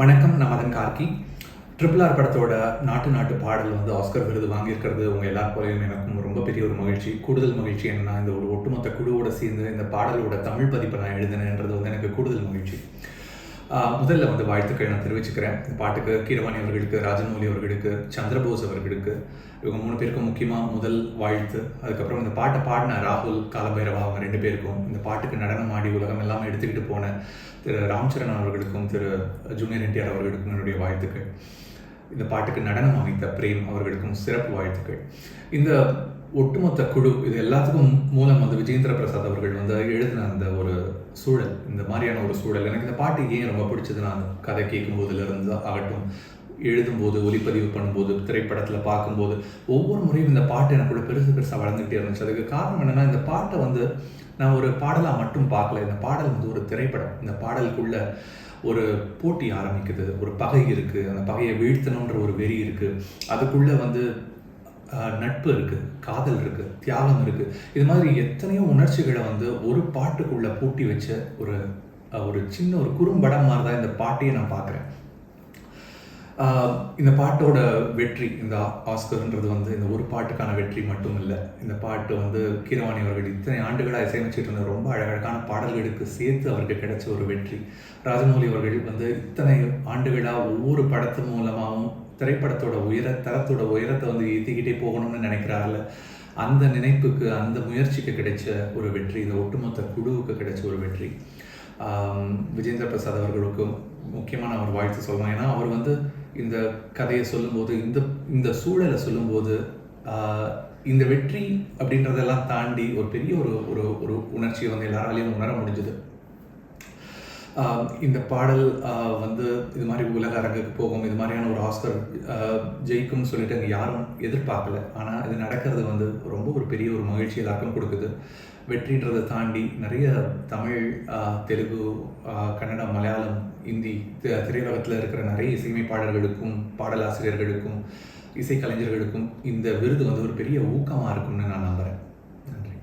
வணக்கம் நான் Madan Gargi. Triple R படத்தோட நாட்டு நாட்டு பாடல் வந்து ஆஸ்கர் விருது வாங்கியிருக்கிறது உங்க எல்லா போலையும் எனக்கும் ரொம்ப பெரிய ஒரு மகிழ்ச்சி. கூடுதல் மகிழ்ச்சி என்னன்னா இந்த ஒரு ஒட்டுமொத்த குழுவோட சேர்ந்து இந்த பாடலோட தமிழ் பதிப்பை நான் எழுதினேன்றது வந்து எனக்கு கூடுதல் மகிழ்ச்சி. முதல்ல வந்து வாழ்த்துக்கள் நான் தெரிவிச்சுக்கிறேன். இந்த பாட்டுக்கு கீரவாணி அவர்களுக்கு ராஜமௌலி அவர்களுக்கு சந்திரபோஸ் அவர்களுக்கு இவங்க மூணு பேருக்கும் முக்கியமாக முதல் வாழ்த்து. அதுக்கப்புறம் இந்த பாட்டை பாடின ராகுல் காலபைரவா அவங்க ரெண்டு பேருக்கும் இந்த பாட்டுக்கு நடனம் ஆடி உலகம் எல்லாமே எடுத்துக்கிட்டு போன திரு ராம்சரண் அவர்களுக்கும் திரு ஜூனியர் என்டிஆர் அவர்களுக்கும் என்னுடைய வாழ்த்துக்கள். இந்த பாட்டுக்கு நடனம் அமைத்த பிரேம் அவர்களுக்கும் சிறப்பு வாழ்த்துக்கள். இந்த ஒட்டுமொத்த குழு இது எல்லாத்துக்கும் மூலம் வந்து விஜேந்திர பிரசாத் அவர்கள் வந்து எழுதின அந்த ஒரு சூழல் இந்த மாதிரியான ஒரு சூழல். எனக்கு இந்த பாட்டு ஏன் ரொம்ப பிடிச்சது? நான் கதை கேட்கும் போதுல ஆகட்டும் எழுதும்போது ஒலிப்பதிவு பண்ணும்போது திரைப்படத்தில் பார்க்கும்போது ஒவ்வொரு முறையும் இந்த பாட்டு எனக்குள்ள பெருசு பெருசாக வளர்ந்துகிட்டே இருந்துச்சு. அதுக்கு காரணம் என்னென்னா இந்த பாட்டை வந்து நான் ஒரு பாடலாக மட்டும் பார்க்கல. இந்த பாடல் வந்து ஒரு திரைப்படம். இந்த பாடலுக்குள்ள ஒரு போட்டி ஆரம்பிக்குது. ஒரு பகை இருக்குது அந்த பகையை வீழ்த்தணுன்ற ஒரு வெறி இருக்குது அதுக்குள்ளே வந்து நட்பு இருக்கு காதல் இருக்கு தியாகம் இருக்கு. இது மாதிரி எத்தனையோ உணர்ச்சிகளை வந்து ஒரு பாட்டுக்குள்ளே பூட்டி வச்ச ஒரு ஒரு சின்ன ஒரு குறும்படம் மாதிரி தான் இந்த பாட்டையே நான் பார்க்குறேன். இந்த பாட்டோட வெற்றி இந்த ஆஸ்கர்ன்றது வந்து இந்த ஒரு பாட்டுக்கான வெற்றி மட்டும் இல்லை. இந்த பாட்டு வந்து கீரவாணி அவர்கள் இத்தனை ஆண்டுகளாக இசையமைச்சிட்டு இருந்த ரொம்ப அழகழகான பாடல்களுக்கு சேர்த்து அவருக்கு கிடைச்ச ஒரு வெற்றி. ராஜமௌலி அவர்கள் வந்து இத்தனை ஆண்டுகளாக ஒவ்வொரு படத்து மூலமாகவும் திரைப்படத்தோட உயர தரத்தோட உயரத்தை வந்து ஏற்றிக்கிட்டே போகணும்னு நினைக்கிறாருல அந்த நினைப்புக்கு அந்த முயற்சிக்கு கிடைச்ச ஒரு வெற்றி இந்த ஒட்டுமொத்த குழுவுக்கு கிடைச்ச ஒரு வெற்றி. விஜேந்திர பிரசாத் அவர்களுக்கு முக்கியமான அவர் வாழ்த்து சொல்லலாம் ஏன்னா அவர் வந்து இந்த கதையை சொல்லும்போது இந்த இந்த சூழலை சொல்லும்போது இந்த வெற்றி அப்படின்றதெல்லாம் தாண்டி ஒரு பெரிய ஒரு ஒரு ஒரு உணர்ச்சியை வந்து எல்லாராலையும் உணர முடிஞ்சது. இந்த பாடல் வந்து இது மாதிரி உலக அரங்குக்கு போகும் இது மாதிரியான ஒரு ஆஸ்கர் ஜெயிக்கும்னு சொல்லிட்டு அங்கே யாரும் எதிர்பார்க்கல. ஆனால் இது நடக்கிறது வந்து ரொம்ப ஒரு பெரிய ஒரு மகிழ்ச்சி எல்லாருக்கும் கொடுக்குது. வெற்றின்றதை தாண்டி நிறைய தமிழ் தெலுங்கு கன்னடம் மலையாளம் இந்தி தி- திரையுலகத்தில் இருக்கிற நிறைய இசையமைப்பாளர்களுக்கும் பாடலாசிரியர்களுக்கும் இசைக்கலைஞர்களுக்கும் இந்த விருது வந்து ஒரு பெரிய ஊக்கமாக இருக்கும்னு நான் நம்புகிறேன்